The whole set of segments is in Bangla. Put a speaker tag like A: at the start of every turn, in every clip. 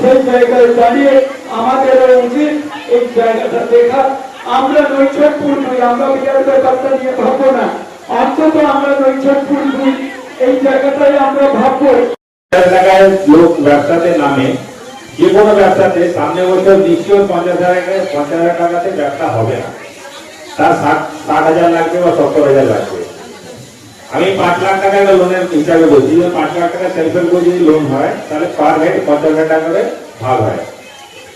A: সেই জায়গায় দাঁড়িয়ে আমাদের উচিত এই জায়গাটা দেখা আমরা নৈছটপুর নই, আমরা বিরাট ব্যাপারটা নিয়ে ভাববো না। অন্তত আমরা নৈছটপুর নই, এই জায়গাটাই আমরা ভাববো।
B: পঞ্চাশ লোক ব্যবসাতে নামে, যে কোনো ব্যবসাতে সামনে বছর নিশ্চয় পঞ্চাশ হাজার পঞ্চাশ হাজার টাকাতে ব্যবসা হবে না। তার ষাট লাগবে বা সত্তর হাজার লাগবে। আমি পাঁচ লাখ টাকা লোনের হিসাবে বলছি। যে পাঁচ লাখ টাকা সেলফ হেল্প যদি লোন হয়, তাহলে পার হেড পঞ্চাশ হাজার টাকা করে ভাগ হয়।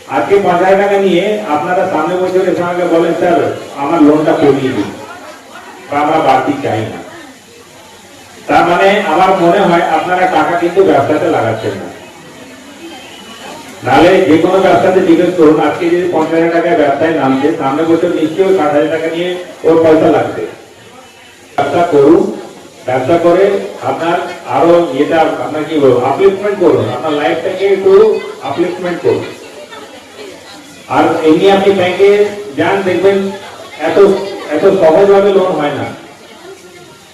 B: আজকে পঞ্চাশ হাজার টাকা নিয়ে আপনারা সামনে বছর এসে আমাকে বলেন, স্যার, আমার লোনটা কমিয়ে দিন। বা আমরা বাড়তি চাই না। তার মানে আমার মনে হয় আপনারা টাকা কিন্তু ব্যবসাতে লাগাচ্ছেন না। নাহলে যে কোনো ব্যবসাতে জিজ্ঞেস করুন, আজকে যদি পঞ্চাশ হাজার টাকায় ব্যবসায় নামছে সামনে বছর নিশ্চয়ই ষাট হাজার টাকা নিয়ে ওর পয়সা লাগবে। ব্যবসা করুন ব্যবসা করে, আপনার আরও এটা আপনার কি বলব আপলিফমেন্ট করুন, আপনার লাইফটাকে একটু আপলিফমেন্ট করুন। আর এমনি আপনি ব্যাংকে যান, দেখবেন এত এত সহজভাবে লোন হয় না।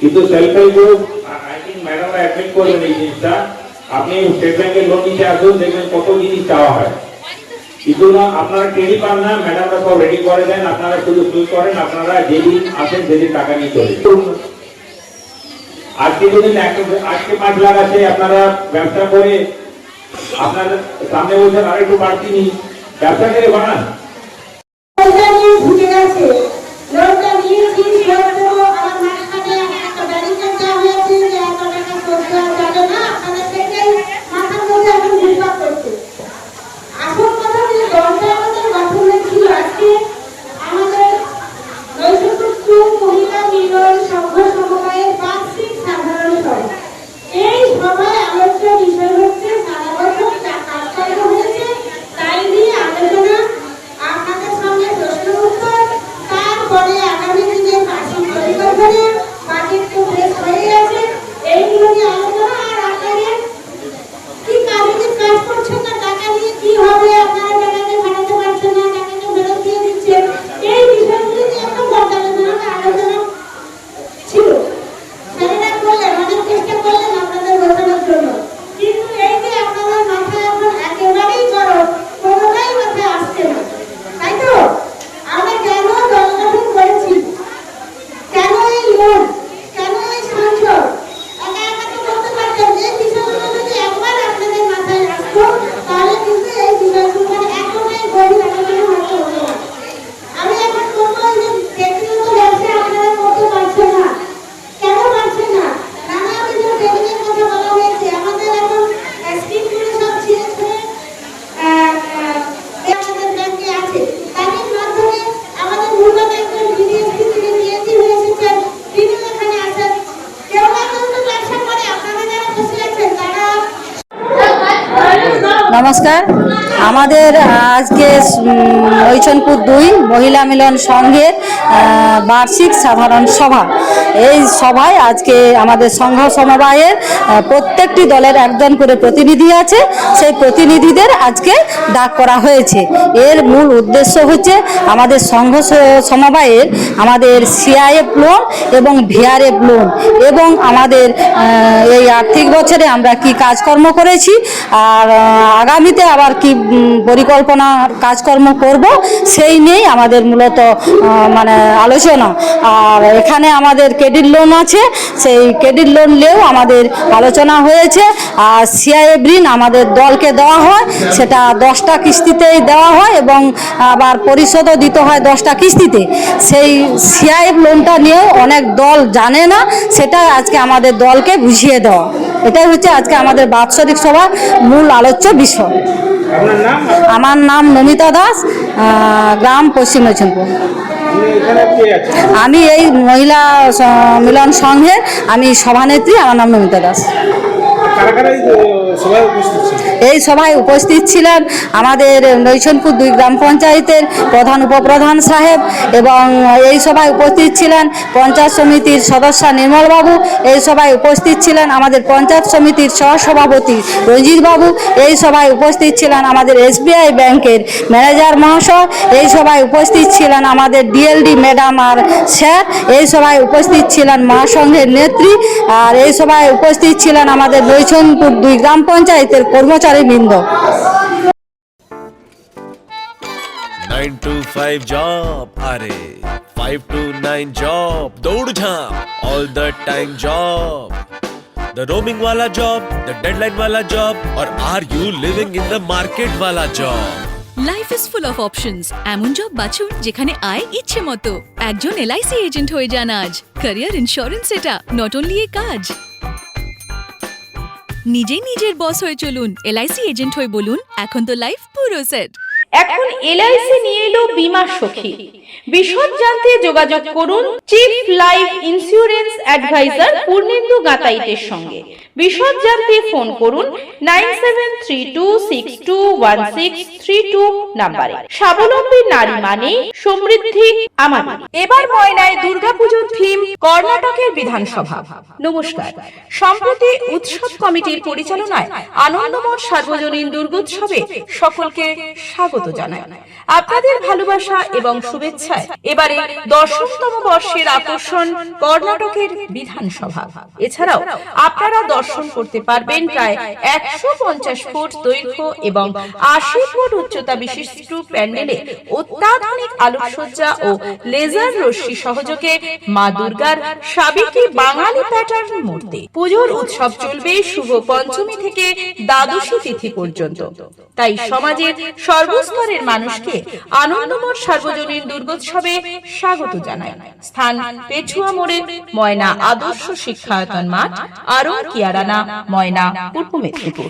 B: কিন্তু self help group I think ম্যাডামরা admit করবেন এই জিনিসটা। আপনি স্টেট ব্যাংকের লোন নিতে আসুন, দেখবেন কত জিনিস চাওয়া হয়। কিন্তু না, আপনারা টেরি পান না ম্যাডামরা সব রেডি করে দেন, আপনারা শুধু শুরু করেন, আপনারা যেদিন আসেন, সেদিন টাকা নিয়ে চলে। আজকে যদি আজকে পাঁচ লাখ আছে, আপনারা ব্যবসা করে আপনার সামনে বছর আরেকটু বাড়তি
C: নি ব্যবসা করে বানান
D: নমস্কার। আমাদের আজকে ঐচনপুর দুই মহিলা মিলন সংঘের বার্ষিক সাধারণ সভা। এই সভায় আজকে আমাদের সংঘ সমবায়ের প্রত্যেকটি দলের একজন করে প্রতিনিধি আছে। সেই প্রতিনিধিদের আজকে ডাক করা হয়েছে। এর মূল উদ্দেশ্য হচ্ছে আমাদের সংঘ সমবায়ের, আমাদের সিআইএফ লোন এবং ভিআরএফ লোন এবং আমাদের এই আর্থিক বছরে আমরা কি কাজকর্ম করেছি। আর, আগামীতে আবার কি পরিকল্পনা কাজকর্ম করব, সেই নিয়েই আমাদের মূলত মানে আলোচনা। আর এখানে আমাদের ক্রেডিট লোন আছে, সেই ক্রেডিট লোন নিয়েও আমাদের আলোচনা হয়েছে। আর সিআইএফ ঋণ আমাদের দলকে দেওয়া হয়, সেটা দশটা কিস্তিতেই দেওয়া হয় এবং আবার পরিশোধও দিতে হয় দশটা কিস্তিতে। সেই সিআইএফ লোনটা নিয়েও অনেক দল জানে না, সেটা আজকে আমাদের দলকে বুঝিয়ে দেওয়া। এটাই হচ্ছে আজকে আমাদের বাৎসরিক সভার মূল আলোচ্য বিষয়। আমার নাম নমিতা দাস গ্রাম পশ্চিম
B: আছে
D: আমি এই মহিলা মিলন সংঘের আমি সভানেত্রী আমার নাম নমিতা দাস।
B: এই,
D: সভায় উপস্থিত ছিলেন আমাদের নৈশনপুর দুই গ্রাম পঞ্চায়েতের প্রধান উপপ্রধান সাহেব এবং এই সভায় উপস্থিত ছিলেন পঞ্চায়েত সমিতির সদস্য নির্মলবাবু। এই সভায় উপস্থিত ছিলেন আমাদের পঞ্চায়েত সমিতির সহসভাপতি রঞ্জিত বাবু এই সভায় উপস্থিত ছিলেন আমাদের এসবিআই ব্যাংকের ম্যানেজার মহাশয়। এই সভায় উপস্থিত ছিলেন আমাদের ডিএলডি ম্যাডাম আর স্যার। এই সভায় উপস্থিত ছিলেন মহাসংঘের নেত্রী। আর এই সভায় উপস্থিত ছিলেন আমাদের নৈছনপুর দুই গ্রাম পঞ্চায়েতের কর্মচারীবৃন্দ
E: नाइन टू फाइव जॉब अरे फाइव टू नाइन जॉब दौड़ झाप all the time job the roaming वाला जॉब द डेडलाइन वाला जॉब और are you living in the market वाला job
F: life is full of options এমন জব বাছুন যেখানে আয় ইচ্ছে মতো একজন এলআইসি এজেন্ট হয়ে যান আজ ক্যারিয়ার ইন্স্যুরেন্স এটা নট অনলি এ কাজ নিজেই নিজের বস হয়ে চলুন এলআইসি এজেন্ট হয়ে বলুন এখন তো লাইফ পুরো সেট
G: এখন এলআইসি নিয়ে এলো বীমা সখী। বিশদ জানতে যোগাযোগ করুন chief life insurance advisor Purnendu গাতাইতের সঙ্গে। বিশদ জানতে ফোন করুন nine seven three two six two one six three two নাম্বারে। স্বাবলম্বী নারী মানে সমৃদ্ধি আমাদের। এবার ময়নায় দুর্গাপুজোর থিম কর্ণাটকের বিধানসভা। নমস্কার। সম্প্রতি উৎসব কমিটির পরিচালনায় আনন্দময় সার্বজনীন দুর্গোৎসবে সকলকে স্বাগত জানাই। আপনাদের ভালোবাসা এবং শুভেচ্ছায় এবারে দশমতম বর্ষের আকর্ষণ কর্ণাটকের বিধানসভা। এছাড়াও আপনারা দর্শন করতে পারবেন প্রায় একশো পঞ্চাশ ফুট দৈর্ঘ্য এবং আশি ফুট উচ্চতা বিশিষ্ট প্যান্ডেলে অত্যাধুনিক আলোকসজ্জা ও লেজার রশ্মি সহযোগে মা দুর্গার সাবেকি বাঙালি প্যাটার্ন মূর্তি। পুজোর উৎসব চলবে শুভ পঞ্চমী থেকে দ্বাদশী তিথি পর্যন্ত। তাই সমাজের সর্বস্তরের মানুষকে আনন্দময় সার্বজনীন দুর্গোৎসবে স্বাগত জানায় স্থান পেছুয়া মোড়ে ময়না আদর্শ শিক্ষায়তন মাঠ আরও কিয়ারানা ময়না পূর্ব মেদিনীপুর।